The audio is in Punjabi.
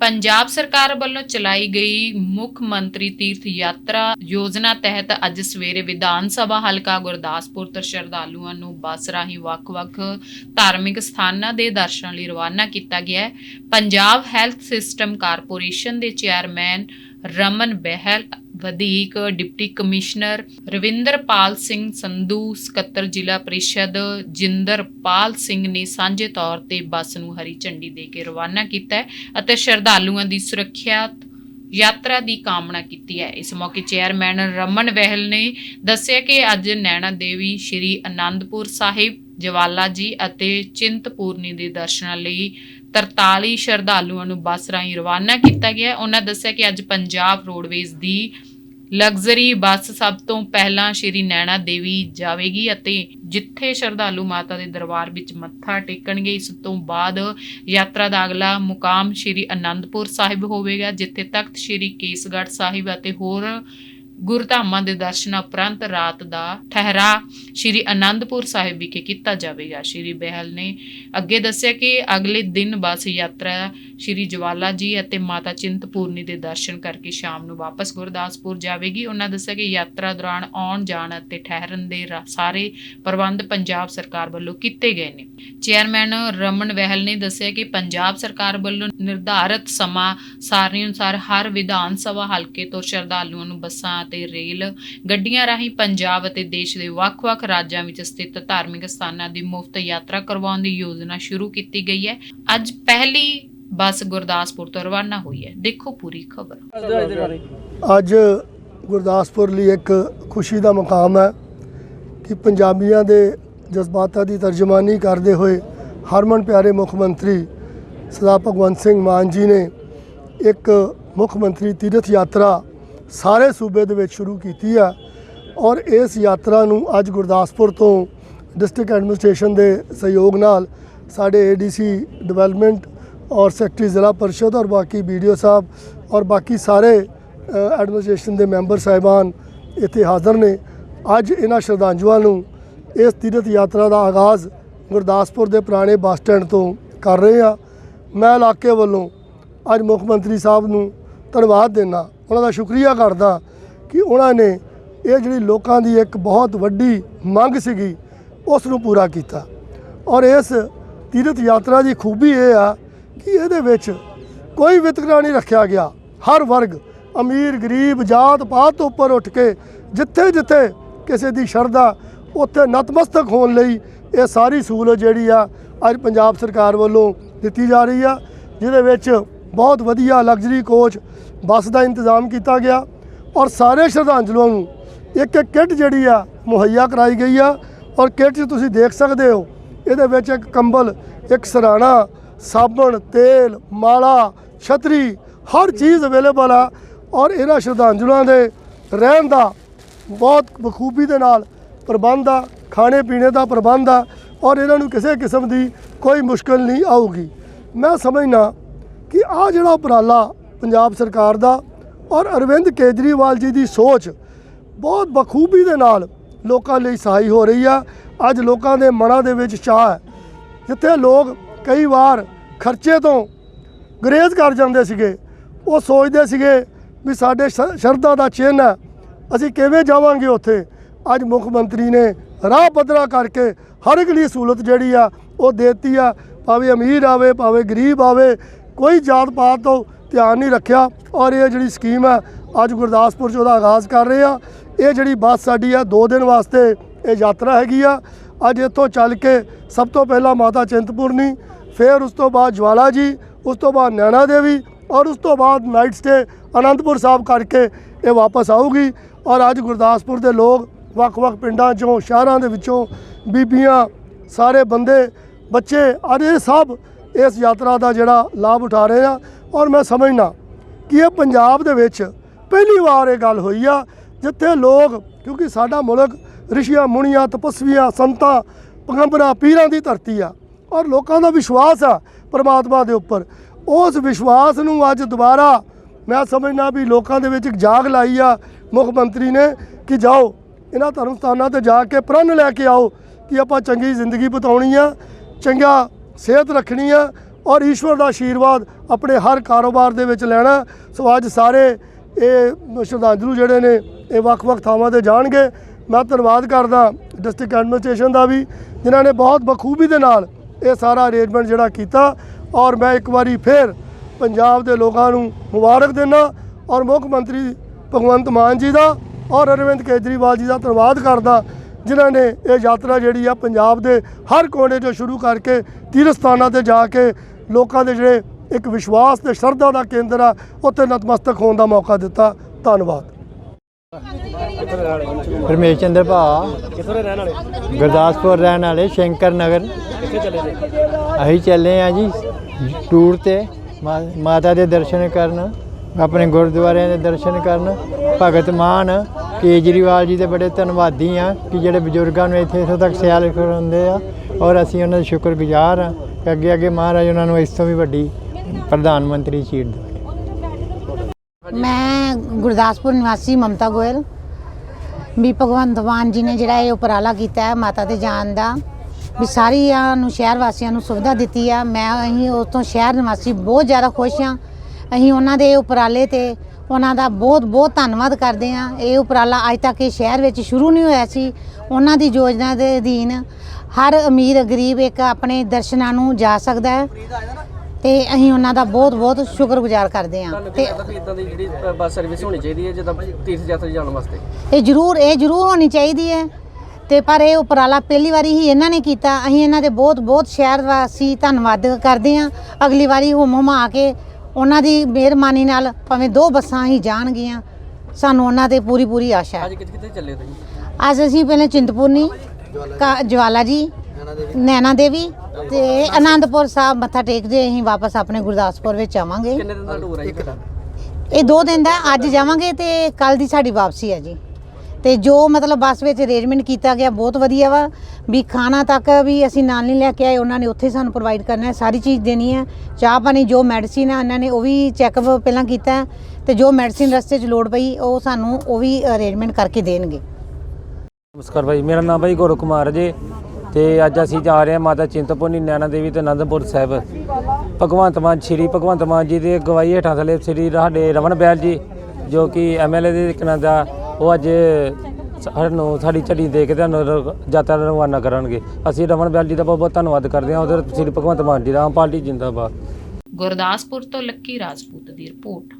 ਪੰਜਾਬ ਸਰਕਾਰ ਵੱਲੋਂ ਚਲਾਈ ਗਈ ਮੁੱਖ ਮੰਤਰੀ ਤੀਰਥ ਯਾਤਰਾ ਯੋਜਨਾ ਤਹਿਤ ਅੱਜ ਸਵੇਰੇ ਵਿਧਾਨ ਸਭਾ ਹਲਕਾ ਗੁਰਦਾਸਪੁਰ ਤੋਂ ਸ਼ਰਧਾਲੂਆਂ ਨੂੰ ਬੱਸ ਰਾਹੀਂ ਵੱਖ-ਵੱਖ ਧਾਰਮਿਕ ਸਥਾਨਾਂ ਦੇ ਦਰਸ਼ਨਾਂ ਲਈ ਰਵਾਨਾ ਕੀਤਾ ਗਿਆ ਹੈ। ਪੰਜਾਬ ਹੈਲਥ ਸਿਸਟਮ ਕਾਰਪੋਰੇਸ਼ਨ ਦੇ ਚੇਅਰਮੈਨ ਰਮਨ ਬਹਿਲ ਵਧੀਕ ਡਿਪਟੀ ਕਮਿਸ਼ਨਰ ਰਵਿੰਦਰਪਾਲ ਸਿੰਘ ਸੰਧੂ, ਸਕੱਤਰ ਜ਼ਿਲ੍ਹਾ ਪ੍ਰੀਸ਼ਦ ਜਿੰਦਰਪਾਲ ਸਿੰਘ ਨੇ ਸਾਂਝੇ ਤੌਰ ਤੇ ਬੱਸ ਨੂੰ ਹਰੀ ਝੰਡੀ ਦੇ ਕੇ ਰਵਾਨਾ ਕੀਤਾ ਅਤੇ ਸ਼ਰਧਾਲੂਆਂ ਦੀ ਸੁਰੱਖਿਆ ਯਾਤਰਾ ਦੀ ਕਾਮਨਾ ਕੀਤੀ ਹੈ। ਇਸ ਮੌਕੇ ਚੇਅਰਮੈਨ ਰਮਨ ਵਹਿਲ ਨੇ ਦੱਸਿਆ ਕਿ ਅੱਜ ਨੈਣਾ ਦੇਵੀ ਸ਼੍ਰੀ ਅਨੰਦਪੁਰ ਸਾਹਿਬ, ਜਵਾਲਾ ਜੀ ਅਤੇ ਚਿੰਤਪੂਰਨੀ ਦੇ ਦਰਸ਼ਨਾਂ ਲਈ 43 ਸ਼ਰਧਾਲੂਆਂ ਨੂੰ ਬੱਸ ਰਾਹੀਂ ਰਵਾਨਾ ਕੀਤਾ ਗਿਆ ਉਹਨਾਂ ਦੱਸਿਆ ਕਿ ਅੱਜ ਪੰਜਾਬ ਰੋਡਵੇਜ਼ ਦੀ ਲਗਜ਼ਰੀ ਬੱਸ ਸਭ ਤੋਂ ਪਹਿਲਾਂ ਸ਼੍ਰੀ ਨੈਣਾ ਦੇਵੀ ਜਾਵੇਗੀ ਅਤੇ ਜਿੱਥੇ ਸ਼ਰਧਾਲੂ ਮਾਤਾ ਦੇ ਦਰਬਾਰ ਵਿੱਚ ਮੱਥਾ ਟੇਕਣਗੇ, ਇਸ ਤੋਂ ਬਾਅਦ ਯਾਤਰਾ ਦਾ ਅਗਲਾ ਮੁਕਾਮ ਸ਼੍ਰੀ ਅਨੰਦਪੁਰ ਸਾਹਿਬ ਹੋਵੇਗਾ, ਜਿੱਥੇ ਤਖਤ ਸ਼੍ਰੀ ਕੇਸਗੜ੍ਹ ਸਾਹਿਬ ਅਤੇ ਹੋਰ ਗੁਰਧਾਮਾਂ ਦੇ ਦਰਸ਼ਨਾਂ ਉਪਰੰਤ ਰਾਤ ਦਾ ਠਹਿਰਾ ਸ਼੍ਰੀ ਅਨੰਦਪੁਰ ਸਾਹਿਬ ਵਿਖੇ ਕੀਤਾ ਜਾਵੇਗਾ। ਸ਼੍ਰੀ ਬਹਿਲ ਨੇ ਅੱਗੇ ਦੱਸਿਆ ਕਿ ਅਗਲੇ ਦਿਨ ਬੱਸ ਯਾਤਰਾ ਸ਼੍ਰੀ ਜਵਾਲਾ ਜੀ ਅਤੇ ਮਾਤਾ ਚਿੰਤਪੂਰਨੀ ਦੇ ਦਰਸ਼ਨ ਕਰਕੇ ਸ਼ਾਮ ਨੂੰ ਵਾਪਸ ਗੁਰਦਾਸਪੁਰ ਜਾਵੇਗੀ। ਉਹਨਾਂ ਦੱਸਿਆ ਕਿ ਯਾਤਰਾ ਦੌਰਾਨ ਆਉਣ, ਜਾਣ ਅਤੇ ਠਹਿਰਨ ਦੇ ਸਾਰੇ ਪ੍ਰਬੰਧ ਪੰਜਾਬ ਸਰਕਾਰ ਵੱਲੋਂ ਕੀਤੇ ਗਏ ਨੇ। ਚੇਅਰਮੈਨ ਰਮਨ ਵਹਿਲ ਨੇ ਦੱਸਿਆ ਕਿ ਪੰਜਾਬ ਸਰਕਾਰ ਵੱਲੋਂ ਨਿਰਧਾਰਤ ਸਮਾਂ ਸਾਰਣੀ ਅਨੁਸਾਰ ਹਰ ਵਿਧਾਨ ਸਭਾ ਹਲਕੇ ਤੋਂ ਸ਼ਰਧਾਲੂਆਂ ਨੂੰ ਬੱਸਾਂ ਅਤੇ ਰੇਲ ਗੱਡੀਆਂ ਰਾਹੀਂ ਪੰਜਾਬ ਅਤੇ ਦੇਸ਼ ਦੇ ਵੱਖ-ਵੱਖ ਰਾਜਾਂ ਵਿੱਚ ਸਥਿਤ ਧਾਰਮਿਕ ਸਥਾਨਾਂ ਦੀ ਮੁਫਤ ਯਾਤਰਾ ਕਰਵਾਉਣ ਦੀ ਯੋਜਨਾ ਸ਼ੁਰੂ ਕੀਤੀ ਗਈ ਹੈ। ਅੱਜ ਪਹਿਲੀ ਬੱਸ ਗੁਰਦਾਸਪੁਰ ਤੋਂ ਰਵਾਨਾ ਹੋਈ ਹੈ। ਦੇਖੋ ਪੂਰੀ ਖਬਰ। ਅੱਜ ਗੁਰਦਾਸਪੁਰ ਲਈ ਇੱਕ ਖੁਸ਼ੀ ਦਾ ਮਕਾਮ ਹੈ ਕਿ ਪੰਜਾਬੀਆਂ ਦੇ ਜਜ਼ਬਾਤਾਂ ਦੀ ਤਰਜਮਾਨੀ ਕਰਦੇ ਹੋਏ ਹਰਮਨ ਪਿਆਰੇ ਮੁੱਖ ਮੰਤਰੀ ਸਰਦਾਰ ਭਗਵੰਤ ਸਿੰਘ ਮਾਨ ਜੀ ਨੇ ਇੱਕ ਮੁੱਖ ਮੰਤਰੀ ਤੀਰਥ ਯਾਤਰਾ ਸਾਰੇ ਸੂਬੇ ਦੇ ਵਿੱਚ ਸ਼ੁਰੂ ਕੀਤੀ ਆ ਔਰ ਇਸ ਯਾਤਰਾ ਨੂੰ ਅੱਜ ਗੁਰਦਾਸਪੁਰ ਤੋਂ ਡਿਸਟ੍ਰਿਕਟ ਐਡਮਿਨਿਸਟ੍ਰੇਸ਼ਨ ਦੇ ਸਹਿਯੋਗ ਨਾਲ ਸਾਡੇ ਏਡੀਸੀ ਡਿਵੈਲਪਮੈਂਟ ਔਰ ਸੈਕਟਰੀ ਜ਼ਿਲ੍ਹਾ ਪਰਿਸ਼ਦ ਔਰ ਬਾਕੀ ਵੀਡੀਓ ਸਾਹਿਬ ਔਰ ਬਾਕੀ ਸਾਰੇ ਐਡਮਿਨਿਸਟ੍ਰੇਸ਼ਨ ਦੇ ਮੈਂਬਰ ਸਾਹਿਬਾਨ ਇੱਥੇ ਹਾਜ਼ਰ ਨੇ। ਅੱਜ ਇਹਨਾਂ ਸ਼ਰਧਾਂਜੂਆਂ ਨੂੰ ਇਸ ਤੀਰਥ ਯਾਤਰਾ ਦਾ ਆਗਾਜ਼ ਗੁਰਦਾਸਪੁਰ ਦੇ ਪੁਰਾਣੇ ਬੱਸ ਸਟੈਂਡ ਤੋਂ ਕਰ ਰਹੇ ਆ ਮੈਂ ਇਲਾਕੇ ਵੱਲੋਂ ਅੱਜ ਮੁੱਖ ਮੰਤਰੀ ਸਾਹਿਬ ਨੂੰ ਧੰਨਵਾਦ ਦੇਣਾ ਉਹਨਾਂ ਦਾ ਸ਼ੁਕਰੀਆ ਕਰਦਾ ਕਿ ਉਹਨਾਂ ਨੇ ਇਹ ਜਿਹੜੀ ਲੋਕਾਂ ਦੀ ਇੱਕ ਬਹੁਤ ਵੱਡੀ ਮੰਗ ਸੀਗੀ, ਉਸ ਨੂੰ ਪੂਰਾ ਕੀਤਾ। ਔਰ ਇਸ ਤੀਰਥ ਯਾਤਰਾ ਦੀ ਖੂਬੀ ਇਹ ਆ ਕਿ ਇਹਦੇ ਵਿੱਚ? ਕੋਈ ਵਿਤਕਰਾ ਨਹੀਂ ਰੱਖਿਆ ਗਿਆ। ਹਰ ਵਰਗ, ਅਮੀਰ, ਗਰੀਬ, ਜਾਤ, ਪਾਤ ਤੋਂ ਉੱਪਰ ਉੱਠ ਕੇ ਜਿੱਥੇ ਜਿੱਥੇ ਕਿਸੇ ਦੀ ਸ਼ਰਧਾ, ਉੱਥੇ ਨਤਮਸਤਕ ਹੋਣ ਲਈ ਇਹ ਸਾਰੀ ਸਹੂਲਤ ਜਿਹੜੀ ਆ, ਅੱਜ ਪੰਜਾਬ ਸਰਕਾਰ ਵੱਲੋਂ ਦਿੱਤੀ ਜਾ ਰਹੀ ਆ, ਜਿਹਦੇ ਵਿੱਚ ਬਹੁਤ ਵਧੀਆ ਲਗਜ਼ਰੀ ਕੋਚ ਬੱਸ ਦਾ ਇੰਤਜ਼ਾਮ ਕੀਤਾ ਗਿਆ ਔਰ ਸਾਰੇ ਸ਼ਰਧਾਂਜਲੂਆਂ ਨੂੰ ਇੱਕ ਇੱਕ ਕਿੱਟ ਜਿਹੜੀ ਆ, ਮੁਹੱਈਆ ਕਰਾਈ ਗਈ ਆ ਔਰ ਕਿੱਟ 'ਚ ਤੁਸੀਂ ਦੇਖ ਸਕਦੇ ਹੋ, ਇਹਦੇ ਵਿੱਚ ਇੱਕ ਕੰਬਲ, ਇੱਕ ਸਰਾਣਾ ਸਾਬਣ, ਤੇਲ, ਮਾਲਾ, ਛਤਰੀ, ਹਰ ਚੀਜ਼ ਅਵੇਲੇਬਲ ਆ ਔਰ ਇਹਨਾਂ ਸ਼ਰਧਾਂਜਲਾਂ ਦੇ ਰਹਿਣ ਦਾ ਬਹੁਤ ਬਖੂਬੀ ਦੇ ਨਾਲ ਪ੍ਰਬੰਧ ਆ, ਖਾਣੇ ਪੀਣੇ ਦਾ ਪ੍ਰਬੰਧ ਆ ਔਰ ਇਹਨਾਂ ਨੂੰ ਕਿਸੇ ਕਿਸਮ ਦੀ ਕੋਈ ਮੁਸ਼ਕਲ ਨਹੀਂ ਆਊਗੀ। ਮੈਂ ਸਮਝਣਾ ਕਿ ਆ ਜਿਹੜਾ ਉਪਰਾਲਾ ਪੰਜਾਬ ਸਰਕਾਰ ਦਾ ਔਰ ਅਰਵਿੰਦ ਕੇਜਰੀਵਾਲ ਜੀ ਦੀ ਸੋਚ ਬਹੁਤ ਬਖੂਬੀ ਦੇ ਨਾਲ ਲੋਕਾਂ ਲਈ ਸਹਾਈ ਹੋ ਰਹੀ ਆ। ਅੱਜ ਲੋਕਾਂ ਦੇ ਮਨਾਂ ਦੇ ਵਿੱਚ ਚਾਹ ਹੈ। ਜਿੱਥੇ ਲੋਕ ਕਈ ਵਾਰ ਖਰਚੇ ਤੋਂ ਗਰੇਜ਼ ਕਰ ਜਾਂਦੇ ਸੀਗੇ। ਉਹ ਸੋਚਦੇ ਸੀਗੇ ਵੀ ਸਾਡੇ ਸ਼- ਸ਼ਰਧਾ ਦਾ ਚਿੰਨ੍ਹ ਹੈ, ਅਸੀਂ ਕਿਵੇਂ ਜਾਵਾਂਗੇ ਉੱਥੇ? ਅੱਜ ਮੁੱਖ ਮੰਤਰੀ ਨੇ ਰਾਹ ਪੱਧਰਾ ਕਰਕੇ ਹਰ ਇੱਕ ਲਈ ਸਹੂਲਤ ਜਿਹੜੀ ਆ, ਉਹ ਦੇਤੀ ਆ। ਭਾਵੇਂ ਅਮੀਰ ਆਵੇ, ਭਾਵੇਂ ਗਰੀਬ ਆਵੇ, ਕੋਈ ਜਾਤ ਪਾਤ ਤੋਂ ਧਿਆਨ ਨਹੀਂ ਰੱਖਿਆ। ਔਰ ਇਹ ਜਿਹੜੀ ਸਕੀਮ ਹੈ ਅੱਜ ਗੁਰਦਾਸਪੁਰ 'ਚ ਉਹਦਾ ਆਗਾਜ਼ ਕਰ ਰਹੇ ਆ। ਇਹ ਜਿਹੜੀ ਬੱਸ ਸਾਡੀ ਆ 2 ਦਿਨ ਵਾਸਤੇ ਇਹ ਯਾਤਰਾ ਹੈਗੀ ਆ। ਅੱਜ ਇੱਥੋਂ ਚੱਲ ਕੇ ਸਭ ਤੋਂ ਪਹਿਲਾਂ ਮਾਤਾ ਚਿੰਤਪੁਰਨੀ, ਫਿਰ ਉਸ ਤੋਂ ਬਾਅਦ ਜਵਾਲਾ ਜੀ, ਉਸ ਤੋਂ ਬਾਅਦ ਨੈਣਾ ਦੇਵੀ ਔਰ ਉਸ ਤੋਂ ਬਾਅਦ ਨਾਈਟ ਸਟੇ ਅਨੰਦਪੁਰ ਸਾਹਿਬ ਕਰਕੇ ਇਹ ਵਾਪਸ ਆਊਗੀ ਔਰ ਅੱਜ ਗੁਰਦਾਸਪੁਰ ਦੇ ਲੋਕ ਵੱਖ-ਵੱਖ ਪਿੰਡਾਂ ਚੋਂ, ਸ਼ਹਿਰਾਂ ਦੇ ਵਿੱਚੋਂ ਬੀਬੀਆਂ, ਸਾਰੇ ਬੰਦੇ, ਬੱਚੇ, ਅੱਜ ਇਹ ਸਭ ਇਸ ਯਾਤਰਾ ਦਾ ਜਿਹੜਾ ਲਾਭ ਉਠਾ ਰਹੇ ਆ ਔਰ ਮੈਂ ਸਮਝਣਾ ਕਿ ਇਹ ਪੰਜਾਬ ਦੇ ਵਿੱਚ ਪਹਿਲੀ ਵਾਰ ਇਹ ਗੱਲ ਹੋਈ ਆ, ਜਿੱਥੇ ਲੋਕ, ਕਿਉਂਕਿ ਸਾਡਾ ਮੁਲਕ ਰਿਸ਼ੀਆਂ, ਮੁਨੀਆਂ, ਤਪਸਵੀਆਂ, ਸੰਤਾਂ, ਪੈਗੰਬਰਾਂ, ਪੀਰਾਂ ਦੀ ਧਰਤੀ ਆ। ਔਰ ਲੋਕਾਂ ਦਾ ਵਿਸ਼ਵਾਸ ਆ ਪਰਮਾਤਮਾ ਦੇ ਉੱਪਰ। ਉਸ ਵਿਸ਼ਵਾਸ ਨੂੰ ਅੱਜ ਦੁਬਾਰਾ ਮੈਂ ਸਮਝਣਾ ਵੀ ਲੋਕਾਂ ਦੇ ਵਿੱਚ ਇੱਕ ਜਾਗ ਲਾਈ ਆ ਮੁੱਖ ਮੰਤਰੀ ਨੇ ਕਿ ਜਾਓ, ਇਹਨਾਂ ਧਰਮ ਸਥਾਨਾਂ ਤੇ ਜਾ ਕੇ ਪ੍ਰਣ ਲੈ ਕੇ ਆਓ ਕਿ ਆਪਾਂ ਚੰਗੀ ਜ਼ਿੰਦਗੀ ਬਿਤਾਉਣੀ ਆ, ਚੰਗਾ ਸਿਹਤ ਰੱਖਣੀ ਆ ਔਰ ਈਸ਼ਵਰ ਦਾ ਆਸ਼ੀਰਵਾਦ ਆਪਣੇ ਹਰ ਕਾਰੋਬਾਰ ਦੇ ਵਿੱਚ ਲੈਣਾ। ਸੋ ਅੱਜ ਸਾਰੇ ਇਹ ਸ਼ਰਧਾਂਜਲੂ ਜਿਹੜੇ ਨੇ, ਇਹ ਵੱਖ-ਵੱਖ ਥਾਵਾਂ ਤੇ ਜਾਣਗੇ। ਮੈਂ ਧੰਨਵਾਦ ਕਰਦਾ ਡਿਸਟ੍ਰਿਕਟ ਐਡਮਿਨਿਸਟ੍ਰੇਸ਼ਨ ਦਾ ਵੀ, ਜਿਨ੍ਹਾਂ ਨੇ ਬਹੁਤ ਬਖੂਬੀ ਦੇ ਨਾਲ ਇਹ ਸਾਰਾ ਅਰੇਂਜਮੈਂਟ ਜਿਹੜਾ ਕੀਤਾ। ਔਰ ਮੈਂ ਇੱਕ ਵਾਰੀ ਫਿਰ ਪੰਜਾਬ ਦੇ ਲੋਕਾਂ ਨੂੰ ਮੁਬਾਰਕ ਦਿੰਦਾ ਔਰ ਮੁੱਖ ਮੰਤਰੀ ਭਗਵੰਤ ਮਾਨ ਜੀ ਦਾ ਔਰ ਅਰਵਿੰਦ ਕੇਜਰੀਵਾਲ ਜੀ ਦਾ ਧੰਨਵਾਦ ਕਰਦਾ, ਜਿਨ੍ਹਾਂ ਨੇ ਇਹ ਯਾਤਰਾ ਜਿਹੜੀ ਆ ਪੰਜਾਬ ਦੇ ਹਰ ਕੋਨੇ ਤੋਂ ਸ਼ੁਰੂ ਕਰਕੇ ਤੀਰਥ ਸਥਾਨਾਂ ਤੇ ਜਾ ਕੇ ਲੋਕਾਂ ਦੇ ਜਿਹੜੇ ਇੱਕ ਵਿਸ਼ਵਾਸ ਤੇ ਸ਼ਰਧਾ ਦਾ ਕੇਂਦਰ ਆ, ਉੱਥੇ ਨਤਮਸਤਕ ਹੋਣ ਦਾ ਮੌਕਾ ਦਿੱਤਾ। ਧੰਨਵਾਦ। ਪਰਮੇਸ਼ ਚੰਦਰ ਭਾ। ਕਿੱਥੋਂ ਦੇ ਰਹਿਣ ਵਾਲੇ? ਗੁਰਦਾਸਪੁਰ ਰਹਿਣ ਵਾਲੇ ਸ਼ੰਕਰ ਨਗਰ। ਕਿੱਥੇ ਚੱਲੇ ਨੇ ਅਸੀਂ ਚੱਲੇ ਆ ਜੀ ਟੂਰ ਤੇ। ਮਾਤਾ ਦੇ ਦਰਸ਼ਨ ਕਰਨ ਆਪਣੇ ਗੁਰਦੁਆਰਿਆਂ ਦੇ ਦਰਸ਼ਨ ਕਰਨ। ਭਗਤ ਮਾਨ ਕੇਜਰੀਵਾਲ ਜੀ ਦੇ ਬੜੇ ਧੰਨਵਾਦੀ ਆ ਕਿ ਜਿਹੜੇ ਬਜ਼ੁਰਗਾਂ ਨੂੰ ਇੱਥੇ ਇੱਥੋਂ ਤੱਕ ਸਿਆਲ ਕਰਾਉਂਦੇ ਆ ਔਰ ਅਸੀਂ ਉਹਨਾਂ ਦੇ ਸ਼ੁਕਰਗੁਜ਼ਾਰ ਆ ਕਿ ਅੱਗੇ ਅੱਗੇ ਮਹਾਰਾਜ ਉਹਨਾਂ ਨੂੰ ਇਸ ਤੋਂ ਵੀ ਵੱਡੀ ਪ੍ਰਧਾਨ ਮੰਤਰੀ ਸੀਟ ਦੇਵੇ ਮੈਂ ਗੁਰਦਾਸਪੁਰ ਨਿਵਾਸੀ ਮਮਤਾ ਗੋਇਲ। ਵੀ ਭਗਵੰਤ ਮਾਨ ਜੀ ਨੇ ਜਿਹੜਾ ਇਹ ਉਪਰਾਲਾ ਕੀਤਾ ਹੈ ਮਾਤਾ ਦੇ ਜਾਣ ਦਾ, ਵੀ ਸਾਰੀਆਂ ਨੂੰ ਸ਼ਹਿਰ ਵਾਸੀਆਂ ਨੂੰ ਸੁਵਿਧਾ ਦਿੱਤੀ ਆ। ਮੈਂ ਅਸੀਂ ਉਸ ਤੋਂ ਸ਼ਹਿਰ ਨਿਵਾਸੀ ਬਹੁਤ ਜ਼ਿਆਦਾ ਖੁਸ਼ ਹਾਂ। ਅਸੀਂ ਉਹਨਾਂ ਦੇ ਉਪਰਾਲੇ ਤੇ ਉਹਨਾਂ ਦਾ ਬਹੁਤ ਬਹੁਤ ਧੰਨਵਾਦ ਕਰਦੇ ਹਾਂ। ਇਹ ਉਪਰਾਲਾ ਅੱਜ ਤੱਕ ਇਹ ਸ਼ਹਿਰ ਵਿੱਚ ਸ਼ੁਰੂ ਨਹੀਂ ਹੋਇਆ ਸੀ। ਉਹਨਾਂ ਦੀ ਯੋਜਨਾ ਦੇ ਅਧੀਨ ਹਰ ਅਮੀਰ ਗਰੀਬ ਇੱਕ ਆਪਣੇ ਦਰਸ਼ਨਾਂ ਨੂੰ ਜਾ ਸਕਦਾ ਹੈ। ਤੇ ਅਸੀਂ ਉਹਨਾਂ ਦਾ ਬਹੁਤ ਬਹੁਤ ਸ਼ੁਕਰਗੁਜ਼ਾਰ ਕਰਦੇ ਹਾਂ। ਤੇ ਇਦਾਂ ਦੀ ਜਿਹੜੀ ਬੱਸ ਸਰਵਿਸ ਹੋਣੀ ਚਾਹੀਦੀ ਹੈ ਜਿੱਦਾਂ ਤੀਰਥ ਯਾਤਰਾ ਜਾਣ ਵਾਸਤੇ? ਇਹ ਜ਼ਰੂਰ ਇਹ ਜ਼ਰੂਰ ਹੋਣੀ ਚਾਹੀਦੀ ਹੈ। ਤੇ ਪਰ ਇਹ ਉਪਰਾਲਾ ਪਹਿਲੀ ਵਾਰੀ ਹੀ ਇਹਨਾਂ ਨੇ ਕੀਤਾ। ਅਸੀਂ ਇਹਨਾਂ ਦੇ ਬਹੁਤ ਬਹੁਤ ਸ਼ਹਿਰ ਵਾਸੀ ਧੰਨਵਾਦ ਕਰਦੇ ਹਾਂ। ਅਗਲੀ ਵਾਰੀ ਹੁਮ ਹੁਮਾ ਕੇ ਉਹਨਾਂ ਦੀ ਮਿਹਰਬਾਨੀ ਨਾਲ ਭਾਵੇਂ ਦੋ ਬੱਸਾਂ ਹੀ ਜਾਣਗੀਆਂ। ਸਾਨੂੰ ਉਹਨਾਂ ਤੇ ਪੂਰੀ ਪੂਰੀ ਆਸ਼ਾ ਹੈ। ਅੱਜ ਕਿੱਥੇ ਕਿੱਥੇ ਚੱਲੇ ਤੁਸੀਂ? ਅੱਜ ਅਸੀਂ ਪਹਿਲੇ ਚਿੰਤਪੁਰਨੀ ਜਵਾਲਾ ਜੀ ਨੈਣਾ ਦੇਵੀ? ਤੇ ਆਨੰਦਪੁਰ ਸਾਹਿਬ ਮੱਥਾ ਟੇਕਦੇ ਅਸੀਂ ਵਾਪਸ ਆਪਣੇ ਗੁਰਦਾਸਪੁਰ ਵਿੱਚ ਆਵਾਂਗੇ। ਕਿੰਨੇ ਦਿਨ ਦਾ ਟੂਰ ਹੈ ਜੀ ਤੁਹਾਡਾ ਇਹ ਦੋ ਦਿਨ ਦਾ ਅੱਜ ਜਾਵਾਂਗੇ ਤੇ ਕੱਲ ਦੀ ਸਾਡੀ ਵਾਪਸੀ ਹੈ ਜੀ। ਤੇ ਜੋ ਮਤਲਬ ਬੱਸ ਵਿੱਚ ਅਰੇਂਜਮੈਂਟ ਕੀਤਾ ਗਿਆ ਬਹੁਤ ਵਧੀਆ ਵਾ ਵੀ ਖਾਣਾ ਤੱਕ ਵੀ ਅਸੀਂ ਨਾਲ ਨਹੀਂ ਲੈ ਕੇ ਆਏ ਉਹਨਾਂ ਨੇ ਉੱਥੇ ਸਾਨੂੰ ਪ੍ਰੋਵਾਈਡ ਕਰਨਾ ਹੈ ਸਾਰੀ ਚੀਜ਼ ਦੇਣੀ ਹੈ। ਚਾਹ ਪਾਣੀ ਜੋ ਮੈਡੀਸਿਨ ਹੈ ਉਹਨਾਂ ਨੇ ਉਹ ਵੀ ਚੈੱਕਅਪ ਪਹਿਲਾਂ ਕੀਤਾ ਹੈ ਤੇ ਜੋ ਮੈਡੀਸਿਨ ਰਸਤੇ 'ਚ ਲੋੜ ਪਈ ਉਹ ਸਾਨੂੰ ਉਹ ਵੀ ਅਰੇਂਜਮੈਂਟ ਕਰਕੇ ਦੇਣਗੇ। ਨਮਸਕਾਰ ਭਾਈ ਮੇਰਾ ਨਾਮ ਭਾਈ ਗੌਰਵ ਕੁਮਾਰ ਹੈ ਜੀ। ਤੇ ਅੱਜ ਅਸੀਂ ਜਾ ਰਹੇ ਹਾਂ ਮਾਤਾ ਚਿੰਤਪੁਰਨੀ ਨੈਣਾ ਦੇਵੀ ਤੇ ਅਨੰਦਪੁਰ ਸਾਹਿਬ। ਭਗਵੰਤ ਮਾਨ ਸ਼੍ਰੀ ਭਗਵੰਤ ਮਾਨ ਜੀ ਦੇ ਅਗਵਾਈ ਹੇਠਾਂ ਥਲੇ ਸ਼੍ਰੀ ਸਾਡੇ ਰਮਨ ਬੈਲ ਜੀ, ਜੋ ਕਿ ਐਮਐਲਏ ਦੇ ਕਿਨਾਂ ਦਾ, ਉਹ ਅੱਜ ਸਾਨੂੰ ਸਾਡੀ ਝੜੀ ਦੇ ਕੇ ਤੁਹਾਨੂੰ ਯਾਤਰਾ ਰਵਾਨਾ ਕਰਨਗੇ। ਅਸੀਂ ਰਮਨ ਬੈਲ ਜੀ ਦਾ ਬਹੁਤ ਬਹੁਤ ਧੰਨਵਾਦ ਕਰਦੇ ਹਾਂ। ਉਧਰ ਸ਼੍ਰੀ ਭਗਵੰਤ ਮਾਨ ਜੀ ਦਾ ਆਮ ਪਾਰਟੀ ਜਿੰਦਾਬਾਦ। ਗੁਰਦਾਸਪੁਰ ਤੋਂ ਲੱਕੀ ਰਾਜਪੂਤ ਦੀ ਰਿਪੋਰਟ।